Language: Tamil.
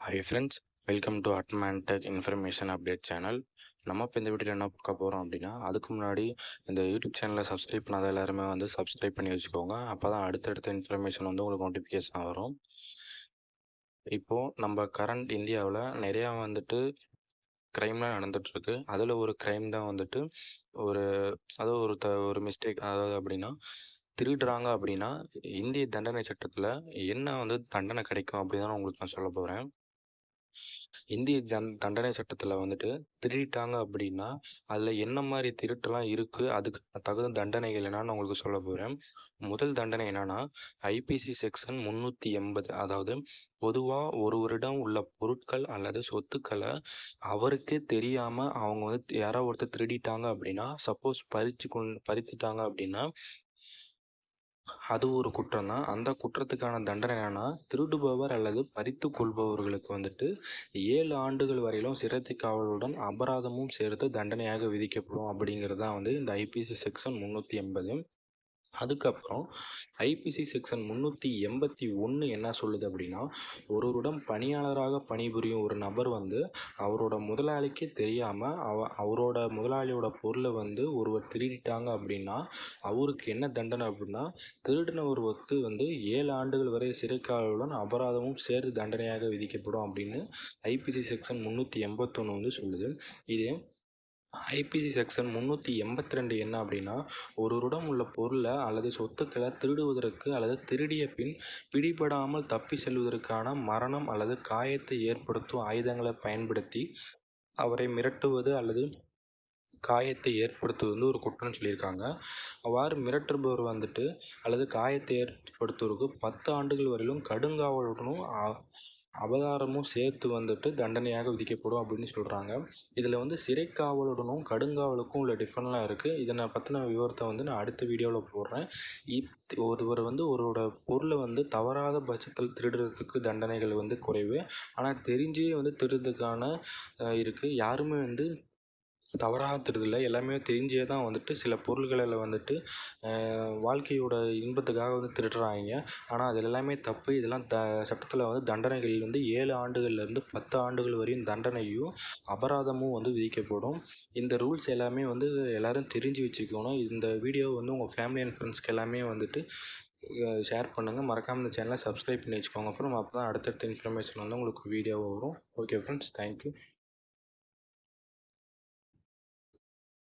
Hi friends welcome to அட்மான்டெக் information update channel நம்ம இப்போ இந்த வீடியோவில் என்ன பார்க்க போகிறோம் அப்படின்னா அதுக்கு முன்னாடி இந்த யூடியூப் சேனலை சப்ஸ்கிரைப் பண்ணாத எல்லாருமே வந்து சப்ஸ்கிரைப் பண்ணி வச்சுக்கோங்க. அப்போ தான் அடுத்தடுத்த இன்ஃபர்மேஷன் வந்து உங்களுக்கு நோட்டிஃபிகேஷன் வரும். இப்போது நம்ம கரண்ட் இந்தியாவில் நிறையா வந்துட்டு க்ரைம்லாம் நடந்துகிட்ருக்கு அதில் ஒரு க்ரைம் தான் வந்துட்டு ஒரு அதாவது ஒரு த ஒரு மிஸ்டேக் அதாவது அப்படின்னா திருடுறாங்க அப்படின்னா இந்திய தண்டனை சட்டத்தில் என்ன வந்து தண்டனை கிடைக்கும் அப்படின்னு நான் உங்களுக்கு நான் சொல்ல போகிறேன் இந்திய ஜன் தண்டனை சட்டத்தில் வந்துட்டு திருடிட்டாங்க அப்படின்னா அதில் என்ன மாதிரி திருட்டுலாம் இருக்குது அதுக்கு தகுந்த தண்டனைகள் என்னன்னு உங்களுக்கு சொல்ல போகிறேன் முதல் தண்டனை என்னன்னா ஐபிசி செக்ஷன் முந்நூற்றி எண்பது. அதாவது பொதுவாக ஒருவரிடம் உள்ள பொருட்கள் அல்லது சொத்துக்களை அவருக்கே தெரியாமல் அவங்க வந்து யாரோ ஒருத்தர் திருடிட்டாங்க அப்படின்னா சப்போஸ் பறிச்சு கொண் பறித்துட்டாங்க அப்படின்னா அது ஒரு குற்றம் தான் அந்த குற்றத்துக்கான தண்டனை என்னன்னா திருடுபவர் அல்லது பறித்து கொள்பவர்களுக்கு வந்துட்டு ஏழு ஆண்டுகள் வரையிலும் சிறைத்து காவலுடன் அபராதமும் சேர்த்து தண்டனையாக விதிக்கப்படும் அப்படிங்கிறது தான் வந்து இந்த ஐபிசி செக்ஷன் முந்நூற்றி எண்பது அதுக்கப்புறம் ஐபிசி செக்ஷன் முந்நூற்றி எண்பத்தி ஒன்று என்ன சொல்லுது அப்படின்னா ஒருவரிடம் பணியாளராக பணிபுரியும் ஒரு நபர் வந்து அவரோட முதலாளிக்கே தெரியாமல் அவ அவரோட முதலாளியோட பொருளை வந்து ஒருவர் திருடிட்டாங்க அப்படின்னா அவருக்கு என்ன தண்டனை அப்படின்னா திருடினவருக்கு வந்து ஏழு ஆண்டுகள் வரை சிறைக்காலுடன் அபராதமும் சேர்த்து தண்டனையாக விதிக்கப்படும் அப்படின்னு ஐபிசி செக்ஷன் முந்நூற்றி எண்பத்தொன்று வந்து சொல்லுது. இது ஐபிசி செக்ஷன் முந்நூற்றி எண்பத்தி ரெண்டு என்ன அப்படின்னா ஒருவரிடம் உள்ள பொருளை அல்லது சொத்துக்களை திருடுவதற்கு அல்லது திருடிய பின் பிடிபடாமல் தப்பி செல்வதற்கான மரணம் அல்லது காயத்தை ஏற்படுத்தும் ஆயுதங்களை பயன்படுத்தி அவரை மிரட்டுவது அல்லது காயத்தை ஏற்படுத்துவது வந்து ஒரு குற்றம்னு சொல்லியிருக்காங்க. அவ்வாறு மிரட்டுபவர் வந்துட்டு அல்லது காயத்தை ஏற்படுத்துவதற்கு பத்து ஆண்டுகள் வரையிலும் கடுங்காவலுடனும் அபதாரமும் சேர்த்து வந்துட்டு தண்டனையாக விதிக்கப்படும் அப்படின்னு சொல்கிறாங்க இதில் வந்து சிறைக்காவலுடனும் கடுங்காவலுக்கும் உள்ள டிஃப்ரெண்ட்லாம் இருக்குது இதை நான் பற்றின விவரத்தை வந்து நான் அடுத்த வீடியோவில் போடுறேன். இப் ஒருவர் வந்து ஒருவரோட பொருளை வந்து தவறாத பட்சத்தில் திருடுறதுக்கு தண்டனைகள் வந்து குறைவு. ஆனால் தெரிஞ்சே வந்து திருடுறதுக்கான இருக்குது யாருமே வந்து தவறாக திருடல எல்லாமே தெரிஞ்சே தான் வந்துட்டு சில பொருள்களில் வந்துட்டு வாழ்க்கையோட இன்பத்துக்காக வந்து திருடுறாங்க. ஆனால் அது எல்லாமே தப்பு. இதெல்லாம் த சட்டத்தில் வந்து தண்டனைகள் வந்து ஏழு ஆண்டுகள்லேருந்து பத்து ஆண்டுகள் வரையும் தண்டனையும் அபராதமும் வந்து விதிக்கப்படும். இந்த ரூல்ஸ் எல்லாமே வந்து எல்லோரும் தெரிஞ்சு வச்சுக்கணும். இந்த வீடியோ வந்து உங்கள் ஃபேமிலி அண்ட் ஃப்ரெண்ட்ஸ்க்கு எல்லாமே வந்துட்டு ஷேர் பண்ணுங்கள் மறக்காமல் இந்த சேனலை சப்ஸ்கிரைப் பண்ணி வச்சுக்கோங்க. அப்புறம் அப்போ தான் அடுத்தடுத்த இன்ஃபர்மேஷன் வந்து உங்களுக்கு வீடியோ வரும். Okay friends thank you